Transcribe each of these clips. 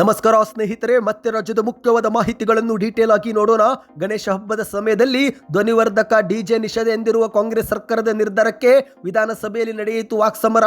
ನಮಸ್ಕಾರ ಸ್ನೇಹಿತರೆ, ಮತ್ತೆ ರಾಜ್ಯದ ಮುಖ್ಯವಾದ ಮಾಹಿತಿಗಳನ್ನು ಡೀಟೇಲ್ ಆಗಿ ನೋಡೋಣ. ಗಣೇಶ ಹಬ್ಬದ ಸಮಯದಲ್ಲಿ ಧ್ವನಿವರ್ಧಕ ಡಿಜೆ ನಿಷೇಧ ಎಂದಿರುವ ಕಾಂಗ್ರೆಸ್ ಸರ್ಕಾರದ ನಿರ್ಧಾರಕ್ಕೆ ವಿಧಾನಸಭೆಯಲ್ಲಿ ನಡೆಯಿತು ವಾಕ್ಸಮರ.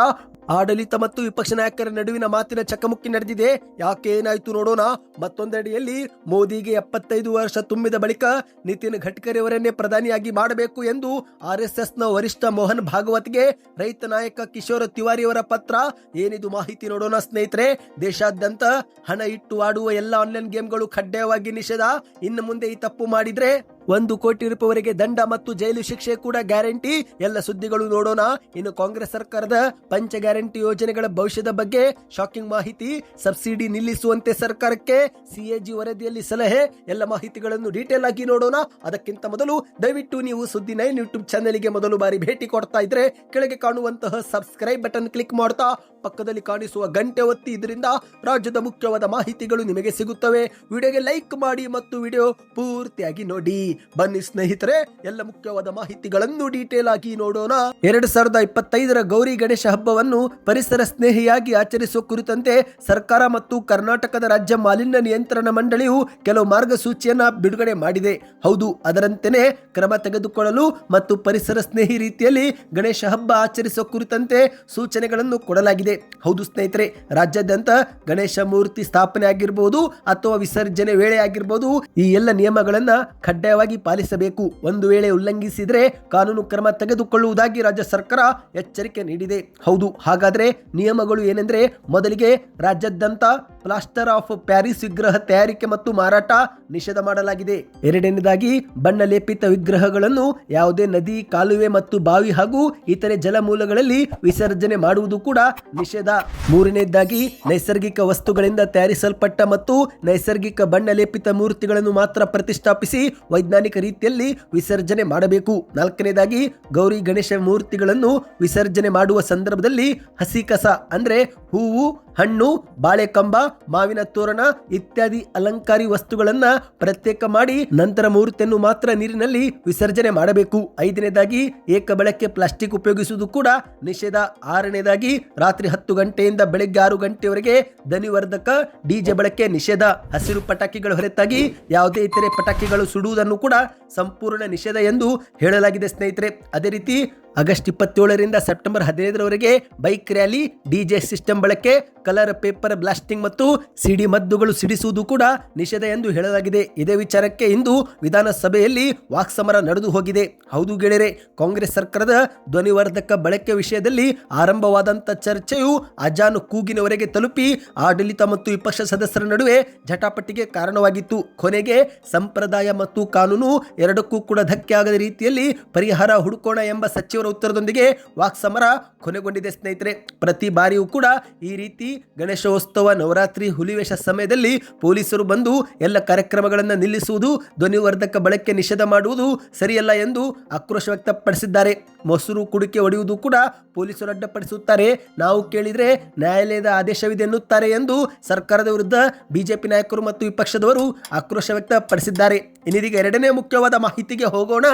ಆಡಳಿತ ಮತ್ತು ವಿಪಕ್ಷ ನಾಯಕರ ನಡುವಿನ ಮಾತಿನ ಚಕಮುಕ್ಕಿ ನಡೆದಿದೆ. ಯಾಕೆ ಏನಾಯ್ತು ನೋಡೋಣ. ಮತ್ತೊಂದೆಡೆಯಲ್ಲಿ ಮೋದಿಗೆ ಎಪ್ಪತ್ತೈದು ವರ್ಷ ತುಂಬಿದ ಬಳಿಕ ನಿತಿನ್ ಗಡ್ಕರಿ ಅವರನ್ನೇ ಪ್ರಧಾನಿಯಾಗಿ ಮಾಡಬೇಕು ಎಂದು ಆರ್ ಎಸ್ ಎಸ್ನ ವರಿಷ್ಠ ಮೋಹನ್ ಭಾಗವತ್ಗೆ ರೈತ ನಾಯಕ ಕಿಶೋರ್ ತಿವಾರಿ ಅವರ ಪತ್ರ. ಏನಿದು ಮಾಹಿತಿ ನೋಡೋಣ ಸ್ನೇಹಿತರೆ. ದೇಶಾದ್ಯಂತ ಹಣ ಇಟ್ಟು ಆಡುವ ಎಲ್ಲ ಆನ್ಲೈನ್ ಗೇಮ್ಗಳು ಕಡ್ಡಾಯವಾಗಿ ನಿಷೇಧ. ಇನ್ನು ಮುಂದೆ ಈ ತಪ್ಪು ಮಾಡಿದ್ರೆ ಒಂದು ಕೋಟಿ ರೂಪಾಯಿವರೆಗೆ ದಂಡ ಮತ್ತು ಜೈಲು ಶಿಕ್ಷೆ ಕೂಡ ಗ್ಯಾರಂಟಿ. ಎಲ್ಲ ಸುದ್ದಿಗಳು ನೋಡೋಣ. ಇನ್ನು ಕಾಂಗ್ರೆಸ್ ಸರ್ಕಾರದ ಪಂಚ ಗ್ಯಾರಂಟಿ ಯೋಜನೆಗಳ ಭವಿಷ್ಯದ ಬಗ್ಗೆ ಶಾಕಿಂಗ್ ಮಾಹಿತಿ. ಸಬ್ಸಿಡಿ ನಿಲ್ಲಿಸುವಂತೆ ಸರ್ಕಾರಕ್ಕೆ ಸಿಎಜಿ ವರದಿಯಲ್ಲಿ ಸಲಹೆ. ಎಲ್ಲ ಮಾಹಿತಿಗಳನ್ನು ಡೀಟೇಲ್ ಆಗಿ ನೋಡೋಣ. ಅದಕ್ಕಿಂತ ಮೊದಲು ದಯವಿಟ್ಟು ನೀವು ಸುದ್ದಿ ನೈನ್ ಯೂಟ್ಯೂಬ್ ಚಾನೆಲ್ಗೆ ಮೊದಲು ಬಾರಿ ಭೇಟಿ ಕೊಡ್ತಾ ಇದ್ರೆ ಕೆಳಗೆ ಕಾಣುವಂತಹ ಸಬ್ಸ್ಕ್ರೈಬ್ ಬಟನ್ ಕ್ಲಿಕ್ ಮಾಡ್ತಾ ಪಕ್ಕದಲ್ಲಿ ಕಾಣಿಸುವ ಗಂಟೆ ಒತ್ತಿ ಇದರಿಂದ ರಾಜ್ಯದ ಮುಖ್ಯವಾದ ಮಾಹಿತಿಗಳು ನಿಮಗೆ ಸಿಗುತ್ತವೆ. ವಿಡಿಯೋಗೆ ಲೈಕ್ ಮಾಡಿ ಮತ್ತು ವಿಡಿಯೋ ಪೂರ್ತಿಯಾಗಿ ನೋಡಿ. ಬನ್ನಿ ಸ್ನೇಹಿತರೆ, ಎಲ್ಲ ಮುಖ್ಯವಾದ ಮಾಹಿತಿಗಳನ್ನು ಡೀಟೇಲ್ ಆಗಿ ನೋಡೋಣ. ಎರಡ್ ಸಾವಿರದ ಇಪ್ಪತ್ತೈದರ ಗೌರಿ ಗಣೇಶ ಹಬ್ಬವನ್ನು ಪರಿಸರ ಸ್ನೇಹಿಯಾಗಿ ಆಚರಿಸುವ ಕುರಿತಂತೆ ಸರ್ಕಾರ ಮತ್ತು ಕರ್ನಾಟಕದ ರಾಜ್ಯ ಮಾಲಿನ್ಯ ನಿಯಂತ್ರಣ ಮಂಡಳಿಯು ಕೆಲವು ಮಾರ್ಗಸೂಚಿಯನ್ನ ಬಿಡುಗಡೆ ಮಾಡಿದೆ. ಹೌದು, ಅದರಂತೆಯೇ ಕ್ರಮ ತೆಗೆದುಕೊಳ್ಳಲು ಮತ್ತು ಪರಿಸರ ಸ್ನೇಹಿ ರೀತಿಯಲ್ಲಿ ಗಣೇಶ ಹಬ್ಬ ಆಚರಿಸುವ ಕುರಿತಂತೆ ಸೂಚನೆಗಳನ್ನು ಕೊಡಲಾಗಿದೆ. ಹೌದು ಸ್ನೇಹಿತರೆ, ರಾಜ್ಯಾದ್ಯಂತ ಗಣೇಶ ಮೂರ್ತಿ ಸ್ಥಾಪನೆ ಆಗಿರಬಹುದು ಅಥವಾ ವಿಸರ್ಜನೆ ವೇಳೆ ಆಗಿರಬಹುದು ಈ ಎಲ್ಲ ನಿಯಮಗಳನ್ನ ಕಡ್ಡಾಯವಾಗಿ ಪಾಲಿಸಬೇಕು. ಒಂದು ವೇಳೆ ಉಲ್ಲಂಘಿಸಿದ್ರೆ ಕಾನೂನು ಕ್ರಮ ತೆಗೆದುಕೊಳ್ಳುವುದಾಗಿ ರಾಜ್ಯ ಸರ್ಕಾರ ಎಚ್ಚರಿಕೆ ನೀಡಿದೆ. ಹೌದು, ಹಾಗಾದ್ರೆ ನಿಯಮಗಳು ಏನೆಂದ್ರೆ ಮೊದಲಿಗೆ ರಾಜ್ಯಾದ್ಯಂತ ಪ್ಲಾಸ್ಟರ್ ಆಫ್ ಪ್ಯಾರಿಸ್ ವಿಗ್ರಹ ತಯಾರಿಕೆ ಮತ್ತು ಮಾರಾಟ ನಿಷೇಧ ಮಾಡಲಾಗಿದೆ. ಎರಡನೇದಾಗಿ ಬಣ್ಣ ಲೇಪಿತ ವಿಗ್ರಹಗಳನ್ನು ಯಾವುದೇ ನದಿ, ಕಾಲುವೆ ಮತ್ತು ಬಾವಿ ಹಾಗೂ ಇತರೆ ಜಲಮೂಲಗಳಲ್ಲಿ ವಿಸರ್ಜನೆ ಮಾಡುವುದು ಕೂಡ ನಿಷೇಧ. ಮೂರನೇದಾಗಿ, ನೈಸರ್ಗಿಕ ವಸ್ತುಗಳಿಂದ ತಯಾರಿಸಲ್ಪಟ್ಟ ಮತ್ತು ನೈಸರ್ಗಿಕ ಬಣ್ಣ ಲೇಪಿತ ಮೂರ್ತಿಗಳನ್ನು ಮಾತ್ರ ಪ್ರತಿಷ್ಠಾಪಿಸಿ ವೈಜ್ಞಾನಿಕ ರೀತಿಯಲ್ಲಿ ವಿಸರ್ಜನೆ ಮಾಡಬೇಕು. ನಾಲ್ಕನೇದಾಗಿ, ಗೌರಿ ಗಣೇಶ ಮೂರ್ತಿಗಳನ್ನು ವಿಸರ್ಜನೆ ಮಾಡುವ ಸಂದರ್ಭದಲ್ಲಿ ಹಸಿ ಕಸ ಅಂದ್ರೆ ಹೂವು ಹಣ್ಣು, ಬಾಳೆಕಂಬ, ಮಾವಿನ ತೋರಣ ಇತ್ಯಾದಿ ಅಲಂಕಾರಿ ವಸ್ತುಗಳನ್ನ ಪ್ರತ್ಯೇಕ ಮಾಡಿ ನಂತರ ಮೂರ್ತಿಯನ್ನು ಮಾತ್ರ ನೀರಿನಲ್ಲಿ ವಿಸರ್ಜನೆ ಮಾಡಬೇಕು. ಐದನೇದಾಗಿ, ಏಕ ಬಳಕೆ ಪ್ಲಾಸ್ಟಿಕ್ ಉಪಯೋಗಿಸುವುದು ಕೂಡ ನಿಷೇಧ. ಆರನೇದಾಗಿ, ರಾತ್ರಿ ಹತ್ತು ಗಂಟೆಯಿಂದ ಬೆಳಗ್ಗೆ ಆರು ಗಂಟೆವರೆಗೆ ಧ್ವನಿವರ್ಧಕ ಡಿಜೆ ಬಳಕೆ ನಿಷೇಧ. ಹಸಿರು ಪಟಾಕಿಗಳು ಹೊರತಾಗಿ ಯಾವುದೇ ಇತರೆ ಪಟಾಕಿಗಳು ಸುಡುವುದನ್ನು ಕೂಡ ಸಂಪೂರ್ಣ ನಿಷೇಧ ಎಂದು ಹೇಳಲಾಗಿದೆ ಸ್ನೇಹಿತರೆ. ಅದೇ ರೀತಿ ಆಗಸ್ಟ್ ಇಪ್ಪತ್ತೇಳರಿಂದ ಸೆಪ್ಟೆಂಬರ್ ಹದಿನೈದರವರೆಗೆ ಬೈಕ್ ರ್ಯಾಲಿ ಡಿಜೆ ಸಿಸ್ಟಮ್ ಬಳಕೆ, ಕಲರ್, ಪೇಪರ್, ಬ್ಲಾಸ್ಟಿಂಗ್ ಮತ್ತು ಸಿಡಿ ಮದ್ದುಗಳು ಸಿಡಿಸುವುದು ಕೂಡ ನಿಷೇಧ ಎಂದು ಹೇಳಲಾಗಿದೆ. ಇದೇ ವಿಚಾರಕ್ಕೆ ಇಂದು ವಿಧಾನಸಭೆಯಲ್ಲಿ ವಾಕ್ಸಮರ ನಡೆದು ಹೋಗಿದೆ. ಹೌದು ಗೆಳೆಯರೆ, ಕಾಂಗ್ರೆಸ್ ಸರ್ಕಾರದ ಧ್ವನಿವರ್ಧಕ ಬಳಕೆ ವಿಷಯದಲ್ಲಿ ಆರಂಭವಾದಂಥ ಚರ್ಚೆಯು ಅಜಾನು ಕೂಗಿನವರೆಗೆ ತಲುಪಿ ಆಡಳಿತ ಮತ್ತು ವಿಪಕ್ಷ ಸದಸ್ಯರ ನಡುವೆ ಜಟಾಪಟಿಗೆ ಕಾರಣವಾಗಿತ್ತು. ಕೊನೆಗೆ ಸಂಪ್ರದಾಯ ಮತ್ತು ಕಾನೂನು ಎರಡಕ್ಕೂ ಕೂಡ ಧಕ್ಕೆ ಆಗದ ರೀತಿಯಲ್ಲಿ ಪರಿಹಾರ ಹುಡುಕೋಣ ಎಂಬ ಸಚಿವರ ಉತ್ತರದೊಂದಿಗೆ ವಾಕ್ಸಮರ ಕೊನೆಗೊಂಡಿದೆ ಸ್ನೇಹಿತರೆ. ಪ್ರತಿ ಬಾರಿಯೂ ಕೂಡ ಈ ರೀತಿ ಗಣೇಶೋತ್ಸವ, ನವರಾತ್ರಿ, ಹುಲಿವೇಷ ಸಮಯದಲ್ಲಿ ಪೊಲೀಸರು ಬಂದು ಎಲ್ಲ ಕಾರ್ಯಕ್ರಮಗಳನ್ನು ನಿಲ್ಲಿಸುವುದು, ಧ್ವನಿವರ್ಧಕ ಬಳಕೆ ನಿಷೇಧ ಮಾಡುವುದು ಸರಿಯಲ್ಲ ಎಂದು ಆಕ್ರೋಶ ವ್ಯಕ್ತಪಡಿಸಿದ್ದಾರೆ. ಮೊಸರು ಕುಡಿಕೆ ಹೊಡೆಯುವುದು ಕೂಡ ಪೊಲೀಸರು ಅಡ್ಡಪಡಿಸುತ್ತಾರೆ. ನಾವು ಕೇಳಿದರೆ ನ್ಯಾಯಾಲಯದ ಆದೇಶವಿದೆ ಎನ್ನುತ್ತಾರೆ ಎಂದು ಸರ್ಕಾರದ ವಿರುದ್ಧ ಬಿಜೆಪಿ ನಾಯಕರು ಮತ್ತು ವಿಪಕ್ಷದವರು ಆಕ್ರೋಶ ವ್ಯಕ್ತಪಡಿಸಿದ್ದಾರೆ. ಇನ್ನಿದೀಗ ಎರಡನೇ ಮುಖ್ಯವಾದ ಮಾಹಿತಿಗೆ ಹೋಗೋಣ.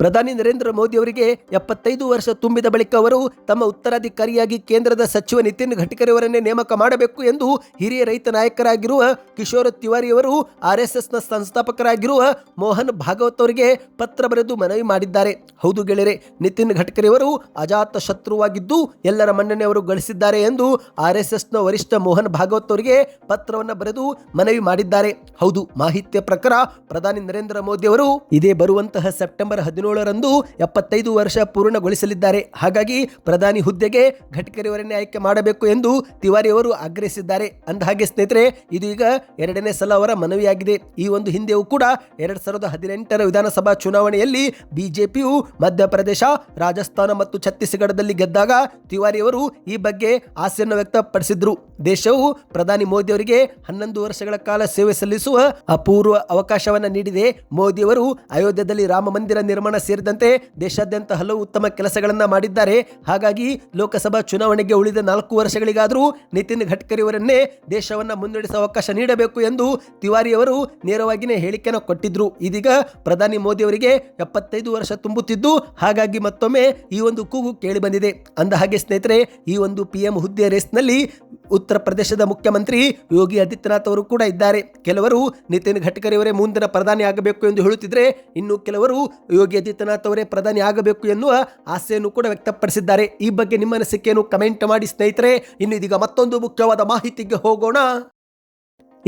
ಪ್ರಧಾನಿ ನರೇಂದ್ರ ಮೋದಿ ಅವರಿಗೆ ಎಪ್ಪತ್ತೈದು ವರ್ಷ ತುಂಬಿದ ಬಳಿಕ ಅವರು ತಮ್ಮ ಉತ್ತರಾಧಿಕಾರಿಯಾಗಿ ಕೇಂದ್ರದ ಸಚಿವ ನಿತಿನ್ ಗಡ್ಕರಿ ಅವರನ್ನೇ ನೇಮಕ ಮಾಡಬೇಕು ಎಂದು ಹಿರಿಯ ರೈತ ನಾಯಕರಾಗಿರುವ ಕಿಶೋರ್ ತಿವಾರಿ ಅವರು ಆರ್ಎಸ್ಎಸ್ನ ಎಸ್ ಸಂಸ್ಥಾಪಕರಾಗಿರುವ ಮೋಹನ್ ಭಾಗವತ್ ಅವರಿಗೆ ಪತ್ರ ಬರೆದು ಮನವಿ ಮಾಡಿದ್ದಾರೆ. ಹೌದು ಗೆಳೆಯರೆ, ನಿತಿನ್ ಗಡ್ಕರಿ ಅವರು ಅಜಾತ ಶತ್ರುವಾಗಿದ್ದು ಎಲ್ಲರ ಮನ್ನಣೆ ಅವರು ಗಳಿಸಿದ್ದಾರೆ ಎಂದು ಆರ್ಎಸ್ಎಸ್ನ ಎಸ್ ವರಿಷ್ಠ ಮೋಹನ್ ಭಾಗವತ್ ಅವರಿಗೆ ಪತ್ರವನ್ನು ಬರೆದು ಮನವಿ ಮಾಡಿದ್ದಾರೆ. ಹೌದು, ಮಾಹಿತಿಯ ಪ್ರಕಾರ ಪ್ರಧಾನಿ ನರೇಂದ್ರ ಮೋದಿ ಅವರು ಇದೇ ಬರುವಂತಹ ಸೆಪ್ಟೆಂಬರ್ ಹದಿನೇಳರಂದು ಎಪ್ಪತ್ತೈದು ವರ್ಷ ಪೂರ್ಣಗೊಳಿಸಲಿದ್ದಾರೆ. ಹಾಗಾಗಿ ಪ್ರಧಾನಿ ಹುದ್ದೆಗೆ ಗಡ್ಕರಿ ಅವರನ್ನೇ ಆಯ್ಕೆ ಮಾಡಬೇಕು ಎಂದು ತಿವಾರಿ ಅವರು ಆಗ್ರಹಿಸಿದ್ದಾರೆ. ಅಂದ ಹಾಗೆ ಸ್ನೇಹಿತರೆ ಇದೀಗ ಎರಡನೇ ಸಲ ಅವರ ಮನವಿಯಾಗಿದೆ. ಈ ಒಂದು ಹಿಂದೆಯೂ ಕೂಡ ಎರಡ್ ಸಾವಿರದ ಹದಿನೆಂಟರ ವಿಧಾನಸಭಾ ಚುನಾವಣೆಯಲ್ಲಿ ಬಿಜೆಪಿಯು ಮಧ್ಯಪ್ರದೇಶ, ರಾಜಸ್ಥಾನ ಮತ್ತು ಛತ್ತೀಸ್ಗಢದಲ್ಲಿ ಗೆದ್ದಾಗ ತಿವಾರಿ ಅವರು ಈ ಬಗ್ಗೆ ಆಸೆಯನ್ನು ವ್ಯಕ್ತಪಡಿಸಿದ್ರು. ದೇಶವು ಪ್ರಧಾನಿ ಮೋದಿ ಅವರಿಗೆ ಹನ್ನೊಂದು ವರ್ಷಗಳ ಕಾಲ ಸೇವೆ ಸಲ್ಲಿಸುವ ಅಪೂರ್ವ ಅವಕಾಶವನ್ನ ನೀಡಿದೆ. ಮೋದಿ ಅವರು ಅಯೋಧ್ಯೆಯಲ್ಲಿ ರಾಮ ಮಂದಿರ ನಿರ್ಮಾಣ ಸೇರಿದಂತೆ ದೇಶಾದ್ಯಂತ ಹಲವು ಉತ್ತಮ ಕೆಲಸಗಳನ್ನು ಮಾಡಿದ್ದಾರೆ. ಹಾಗಾಗಿ ಲೋಕಸಭಾ ಚುನಾವಣೆಗೆ ಉಳಿದ ನಾಲ್ಕು ವರ್ಷಗಳಿಗಾದರೂ ನಿತಿನ್ ಗಡ್ಕರಿ ಅವರನ್ನೇ ದೇಶವನ್ನ ಮುನ್ನಡೆಸುವ ಅವಕಾಶ ನೀಡಬೇಕು ಎಂದು ತಿವಾರಿ ಅವರು ನೇರವಾಗಿಯೇ ಹೇಳಿಕೆಯನ್ನು ಕೊಟ್ಟಿದ್ರು. ಇದೀಗ ಪ್ರಧಾನಿ ಮೋದಿ ಅವರಿಗೆ ಎಪ್ಪತ್ತೈದು ವರ್ಷ ತುಂಬುತ್ತಿದ್ದು, ಹಾಗಾಗಿ ಮತ್ತೊಮ್ಮೆ ಈ ಒಂದು ಕೂಗು ಕೇಳಿ ಬಂದಿದೆ. ಅಂದ ಹಾಗೆ ಸ್ನೇಹಿತರೆ, ಈ ಒಂದು ಪಿ ಎಂ ಹುದ್ದೆ ರೇಸ್ನಲ್ಲಿ ಉತ್ತರ ಪ್ರದೇಶದ ಮುಖ್ಯಮಂತ್ರಿ ಯೋಗಿ ಆದಿತ್ಯನಾಥ್ ಅವರು ಕೂಡ ಇದ್ದಾರೆ. ಕೆಲವರು ನಿತಿನ್ ಗಡ್ಕರಿ ಅವರೇ ಮುಂದಿನ ಪ್ರಧಾನಿ ಆಗಬೇಕು ಎಂದು ಹೇಳುತ್ತಿದ್ರೆ, ಇನ್ನು ಕೆಲವರು ಯೋಗಿ ಆದಿತ್ಯನಾಥ್ ಅವರೇ ಪ್ರಧಾನಿ ಆಗಬೇಕು ಎನ್ನುವ ಆಸೆಯನ್ನು ಕೂಡ ವ್ಯಕ್ತಪಡಿಸಿದ್ದಾರೆ. ಈ ಬಗ್ಗೆ ನಿಮ್ಮ ಅನಿಸಿಕೆಯನ್ನು ಕಮೆಂಟ್ ಮಾಡಿ ಸ್ನೇಹಿತರೆ. ಇನ್ನು ಇದೀಗ ಮತ್ತೊಂದು ಮುಖ್ಯವಾದ ಮಾಹಿತಿಗೆ ಹೋಗೋಣ.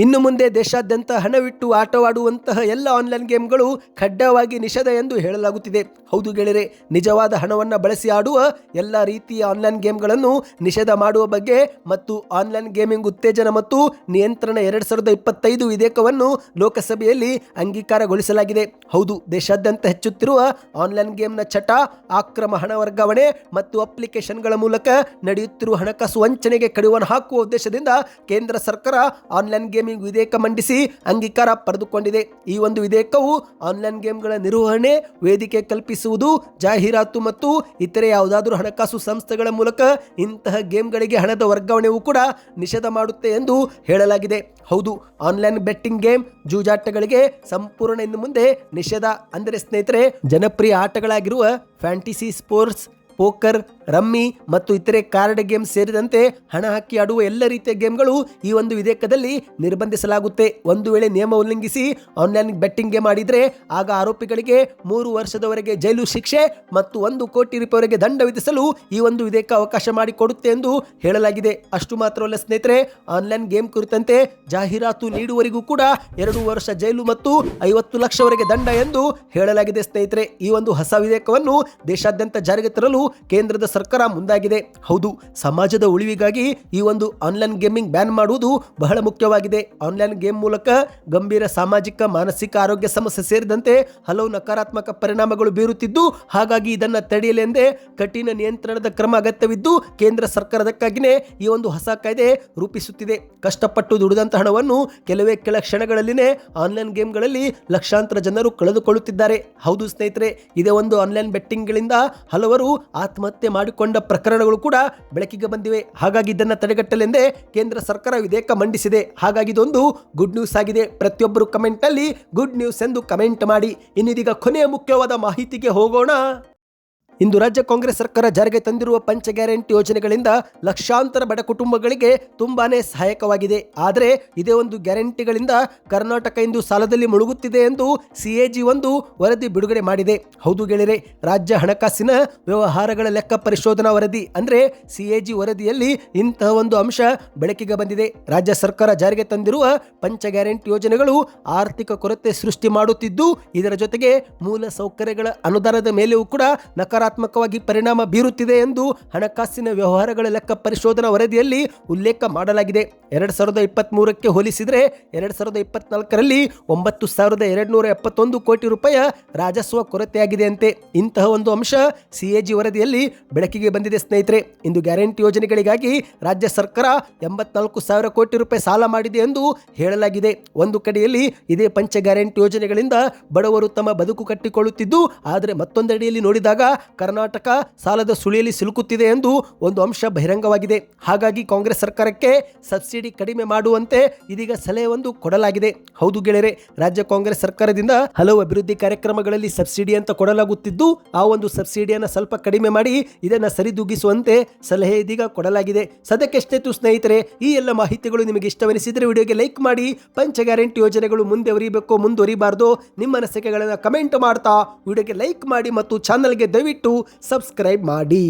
ಇನ್ನು ಮುಂದೆ ದೇಶಾದ್ಯಂತ ಹಣವಿಟ್ಟು ಆಟವಾಡುವಂತಹ ಎಲ್ಲ ಆನ್ಲೈನ್ ಗೇಮ್ಗಳು ಕಡ್ಡಾಯವಾಗಿ ನಿಷೇಧ ಎಂದು ಹೇಳಲಾಗುತ್ತಿದೆ. ಹೌದು ಗೆಳೆಯರೆ, ನಿಜವಾದ ಹಣವನ್ನು ಬಳಸಿ ಆಡುವ ಎಲ್ಲ ರೀತಿಯ ಆನ್ಲೈನ್ ಗೇಮ್ಗಳನ್ನು ನಿಷೇಧ ಮಾಡುವ ಬಗ್ಗೆ ಮತ್ತು ಆನ್ಲೈನ್ ಗೇಮಿಂಗ್ ಉತ್ತೇಜನ ಮತ್ತು ನಿಯಂತ್ರಣ ಎರಡು ಸಾವಿರದ ಇಪ್ಪತ್ತೈದು ವಿಧೇಯಕವನ್ನು ಲೋಕಸಭೆಯಲ್ಲಿ ಅಂಗೀಕಾರಗೊಳಿಸಲಾಗಿದೆ. ಹೌದು, ದೇಶಾದ್ಯಂತ ಹೆಚ್ಚುತ್ತಿರುವ ಆನ್ಲೈನ್ ಗೇಮ್ನ ಚಟ ಆಕ್ರಮ ಹಣ ವರ್ಗಾವಣೆ ಮತ್ತು ಅಪ್ಲಿಕೇಶನ್ಗಳ ಮೂಲಕ ನಡೆಯುತ್ತಿರುವ ಹಣಕಾಸು ವಂಚನೆಗೆ ಕಡಿವಾಣ ಹಾಕುವ ಉದ್ದೇಶದಿಂದ ಕೇಂದ್ರ ಸರ್ಕಾರ ಆನ್ಲೈನ್ ಗೇಮಿಂಗ್ ವಿಧೇಯಕ ಮಂಡಿಸಿ ಅಂಗೀಕಾರ ಪಡೆದುಕೊಂಡಿದೆ. ಈ ಒಂದು ವಿಧೇಯಕವು ಆನ್ಲೈನ್ ಗೇಮ್ಗಳ ನಿರ್ವಹಣೆ, ವೇದಿಕೆ ಕಲ್ಪಿಸುವುದು, ಜಾಹೀರಾತು ಮತ್ತು ಇತರೆ ಯಾವುದಾದರೂ ಹಣಕಾಸು ಸಂಸ್ಥೆಗಳ ಮೂಲಕ ಇಂತಹ ಗೇಮ್ಗಳಿಗೆ ಹಣದ ವರ್ಗಾವಣೆಯೂ ಕೂಡ ನಿಷೇಧ ಮಾಡುತ್ತೆ ಎಂದು ಹೇಳಲಾಗಿದೆ. ಹೌದು ಆನ್ಲೈನ್ ಬೆಟ್ಟಿಂಗ್ ಗೇಮ್ ಜೂಜಾಟಗಳಿಗೆ ಸಂಪೂರ್ಣ ಇನ್ನು ಮುಂದೆ ನಿಷೇಧ. ಅಂದರೆ ಸ್ನೇಹಿತರೆ, ಜನಪ್ರಿಯ ಆಟಗಳಾಗಿರುವ ಫ್ಯಾಂಟಿಸಿ ಸ್ಪೋರ್ಟ್ಸ್ ಪೋಕರ್ ರಮ್ಮಿ ಮತ್ತು ಇತರೆ ಕಾರ್ಡ್ ಗೇಮ್ ಸೇರಿದಂತೆ ಹಣ ಹಾಕಿ ಆಡುವ ಎಲ್ಲ ರೀತಿಯ ಗೇಮ್ಗಳು ಈ ಒಂದು ವಿಧೇಯಕದಲ್ಲಿ ನಿರ್ಬಂಧಿಸಲಾಗುತ್ತೆ. ಒಂದು ವೇಳೆ ನಿಯಮ ಉಲ್ಲಂಘಿಸಿ ಆನ್ಲೈನ್ ಬೆಟ್ಟಿಂಗ್ ಗೇಮ್ ಆಡಿದರೆ ಆಗ ಆರೋಪಿಗಳಿಗೆ ಮೂರು ವರ್ಷದವರೆಗೆ ಜೈಲು ಶಿಕ್ಷೆ ಮತ್ತು ಒಂದು ಕೋಟಿ ರೂಪಾಯಿವರೆಗೆ ದಂಡ ವಿಧಿಸಲು ಈ ಒಂದು ವಿಧೇಯಕ ಅವಕಾಶ ಮಾಡಿಕೊಡುತ್ತೆ ಎಂದು ಹೇಳಲಾಗಿದೆ. ಅಷ್ಟು ಮಾತ್ರವಲ್ಲ ಸ್ನೇಹಿತರೆ, ಆನ್ಲೈನ್ ಗೇಮ್ ಕುರಿತಂತೆ ಜಾಹೀರಾತು ನೀಡುವವರಿಗೂ ಕೂಡ ಎರಡು ವರ್ಷ ಜೈಲು ಮತ್ತು ಐವತ್ತು ಲಕ್ಷವರೆಗೆ ದಂಡ ಎಂದು ಹೇಳಲಾಗಿದೆ ಸ್ನೇಹಿತರೆ. ಈ ಒಂದು ಹೊಸ ವಿಧೇಯಕವನ್ನು ದೇಶಾದ್ಯಂತ ಜಾರಿಗೆ ತರಲು ಕೇಂದ್ರದ ಮುಂದಾಗಿದೆ. ಹೌದು, ಸಮಾಜದ ಉಳಿವಿಗಾಗಿ ಈ ಒಂದು ಆನ್ಲೈನ್ ಗೇಮಿಂಗ್ ಬ್ಯಾನ್ ಮಾಡುವುದು ಬಹಳ ಮುಖ್ಯವಾಗಿದೆ. ಆನ್ಲೈನ್ ಗೇಮ್ ಮೂಲಕ ಗಂಭೀರ ಸಾಮಾಜಿಕ, ಮಾನಸಿಕ ಆರೋಗ್ಯ ಸಮಸ್ಯೆ ಸೇರಿದಂತೆ ಹಲವು ನಕಾರಾತ್ಮಕ ಪರಿಣಾಮಗಳು ಬೀರುತ್ತಿದ್ದು, ಹಾಗಾಗಿ ಇದನ್ನು ತಡೆಯಲೆಂದೇ ಕಠಿಣ ನಿಯಂತ್ರಣದ ಕ್ರಮ ಅಗತ್ಯವಿದ್ದು, ಕೇಂದ್ರ ಸರ್ಕಾರದಕ್ಕಾಗಿಯೇ ಈ ಒಂದು ಹೊಸ ಕಾಯ್ದೆ ರೂಪಿಸುತ್ತಿದೆ. ಕಷ್ಟಪಟ್ಟು ದುಡಿದಂತಹ ಹಣವನ್ನು ಕೆಲವೇ ಕೆಲ ಕ್ಷಣಗಳಲ್ಲಿನೇ ಆನ್ಲೈನ್ ಗೇಮ್ಗಳಲ್ಲಿ ಲಕ್ಷಾಂತರ ಜನರು ಕಳೆದುಕೊಳ್ಳುತ್ತಿದ್ದಾರೆ. ಹೌದು ಸ್ನೇಹಿತರೆ, ಇದೇ ಒಂದು ಆನ್ಲೈನ್ ಬೆಟ್ಟಿಂಗ್ಗಳಿಂದ ಹಲವರು ಆತ್ಮಹತ್ಯೆ ಮಾಡಿಕೊಂಡ ಪ್ರಕರಣಗಳು ಕೂಡ ಬೆಳಕಿಗೆ ಬಂದಿವೆ. ಹಾಗಾಗಿ ಇದನ್ನು ತಡೆಗಟ್ಟಲೆಂದೇ ಕೇಂದ್ರ ಸರ್ಕಾರ ವಿಧೇಯಕ ಮಂಡಿಸಿದೆ. ಹಾಗಾಗಿ ಇದೊಂದು ಗುಡ್ ನ್ಯೂಸ್ ಆಗಿದೆ. ಪ್ರತಿಯೊಬ್ಬರು ಕಮೆಂಟ್ನಲ್ಲಿ ಗುಡ್ ನ್ಯೂಸ್ ಎಂದು ಕಮೆಂಟ್ ಮಾಡಿ. ಇನ್ನಿದೀಗ ಕೊನೆಯ ಮುಖ್ಯವಾದ ಮಾಹಿತಿಗೆ ಹೋಗೋಣ. ಇಂದು ರಾಜ್ಯ ಕಾಂಗ್ರೆಸ್ ಸರ್ಕಾರ ಜಾರಿಗೆ ತಂದಿರುವ ಪಂಚ ಗ್ಯಾರಂಟಿ ಯೋಜನೆಗಳಿಂದ ಲಕ್ಷಾಂತರ ಬಡ ಕುಟುಂಬಗಳಿಗೆ ತುಂಬಾನೇ ಸಹಾಯಕವಾಗಿದೆ. ಆದರೆ ಇದೇ ಒಂದು ಗ್ಯಾರಂಟಿಗಳಿಂದ ಕರ್ನಾಟಕ ಇಂದು ಸಾಲದಲ್ಲಿ ಮುಳುಗುತ್ತಿದೆ ಎಂದು ಸಿಎಜಿ ಒಂದು ವರದಿ ಬಿಡುಗಡೆ ಮಾಡಿದೆ. ಹೌದು ಗೆಳೆಯರೆ, ರಾಜ್ಯ ಹಣಕಾಸಿನ ವ್ಯವಹಾರಗಳ ಲೆಕ್ಕ ಪರಿಶೋಧನಾ ವರದಿ ಅಂದರೆ ಸಿಎಜಿ ವರದಿಯಲ್ಲಿ ಇಂತಹ ಒಂದು ಅಂಶ ಬೆಳಕಿಗೆ ಬಂದಿದೆ. ರಾಜ್ಯ ಸರ್ಕಾರ ಜಾರಿಗೆ ತಂದಿರುವ ಪಂಚ ಗ್ಯಾರಂಟಿ ಯೋಜನೆಗಳು ಆರ್ಥಿಕ ಕೊರತೆ ಸೃಷ್ಟಿ ಮಾಡುತ್ತಿದ್ದು, ಇದರ ಜೊತೆಗೆ ಮೂಲ ಸೌಕರ್ಯಗಳ ಅನುದಾನದ ಮೇಲೆಯೂ ಕೂಡ ನಕಾರಾತ್ಮಕವಾಗಿ ಪರಿಣಾಮ ಬೀರುತ್ತಿದೆ ಎಂದು ಹಣಕಾಸಿನ ವ್ಯವಹಾರಗಳ ಲೆಕ್ಕ ಪರಿಶೋಧನಾ ವರದಿಯಲ್ಲಿ ಉಲ್ಲೇಖ ಮಾಡಲಾಗಿದೆ. ಎರಡು ಸಾವಿರದ ಇಪ್ಪತ್ತ್ ಮೂರಕ್ಕೆ ಹೋಲಿಸಿದರೆ ಎರಡು ಸಾವಿರದ ಇಪ್ಪತ್ನಾಲ್ಕರಲ್ಲಿ ಒಂಬತ್ತು ಸಾವಿರದ ಎರಡುನೂರ ಎಪ್ಪತ್ತೊಂದು ಕೋಟಿ ರೂಪಾಯಿ ರಾಜಸ್ವ ಕೊರತೆಯಾಗಿದೆ ಅಂತೆ ಇಂತಹ ಒಂದು ಅಂಶ ಸಿಎಜಿ ವರದಿಯಲ್ಲಿ ಬೆಳಕಿಗೆ ಬಂದಿದೆ ಸ್ನೇಹಿತರೆ. ಇಂದು ಗ್ಯಾರಂಟಿ ಯೋಜನೆಗಳಿಗಾಗಿ ರಾಜ್ಯ ಸರ್ಕಾರ ಎಂಬತ್ನಾಲ್ಕು ಸಾವಿರ ಕೋಟಿ ರೂಪಾಯಿ ಸಾಲ ಮಾಡಿದೆ ಎಂದು ಹೇಳಲಾಗಿದೆ. ಒಂದು ಕಡೆಯಲ್ಲಿ ಇದೇ ಪಂಚ ಗ್ಯಾರಂಟಿ ಯೋಜನೆಗಳಿಂದ ಬಡವರು ತಮ್ಮ ಬದುಕು ಕಟ್ಟಿಕೊಳ್ಳುತ್ತಿದ್ದು, ಆದರೆ ಮತ್ತೊಂದೆಡೆಯಲ್ಲಿ ನೋಡಿದಾಗ ಕರ್ನಾಟಕ ಸಾಲದ ಸುಳಿಯಲ್ಲಿ ಸಿಲುಕುತ್ತಿದೆ ಎಂದು ಒಂದು ಅಂಶ ಬಹಿರಂಗವಾಗಿದೆ. ಹಾಗಾಗಿ ಕಾಂಗ್ರೆಸ್ ಸರ್ಕಾರಕ್ಕೆ ಸಬ್ಸಿಡಿ ಕಡಿಮೆ ಮಾಡುವಂತೆ ಇದೀಗ ಸಲಹೆ ಒಂದು ಕೊಡಲಾಗಿದೆ. ಹೌದು ಗೆಳೆಯರೆ, ರಾಜ್ಯ ಕಾಂಗ್ರೆಸ್ ಸರ್ಕಾರದಿಂದ ಹಲವು ಅಭಿವೃದ್ಧಿ ಕಾರ್ಯಕ್ರಮಗಳಲ್ಲಿ ಸಬ್ಸಿಡಿ ಅಂತ ಕೊಡಲಾಗುತ್ತಿದ್ದು, ಆ ಒಂದು ಸಬ್ಸಿಡಿಯನ್ನು ಸ್ವಲ್ಪ ಕಡಿಮೆ ಮಾಡಿ ಇದನ್ನು ಸರಿದೂಗಿಸುವಂತೆ ಸಲಹೆ ಇದೀಗ ಕೊಡಲಾಗಿದೆ. ಸದ್ಯಕ್ಕೆ ಸ್ನೇಹಿತರೆ, ಈ ಎಲ್ಲ ಮಾಹಿತಿಗಳು ನಿಮಗೆ ಇಷ್ಟವೆನಿಸಿದರೆ ವಿಡಿಯೋಗೆ ಲೈಕ್ ಮಾಡಿ, ಪಂಚ ಗ್ಯಾರಂಟಿ ಯೋಜನೆಗಳು ಮುಂದೆ ಮುಂದುವರಿಬಾರ್ದು. ನಿಮ್ಮ ಅನಿಸಿಕೆಗಳನ್ನು ಕಮೆಂಟ್ ಮಾಡ್ತಾ ವಿಡಿಯೋಗೆ ಲೈಕ್ ಮಾಡಿ ಮತ್ತು ಚಾನಲ್ಗೆ ದಯವಿಟ್ಟು ಸಬ್ಸ್ಕ್ರೈಬ್ ಮಾಡಿ.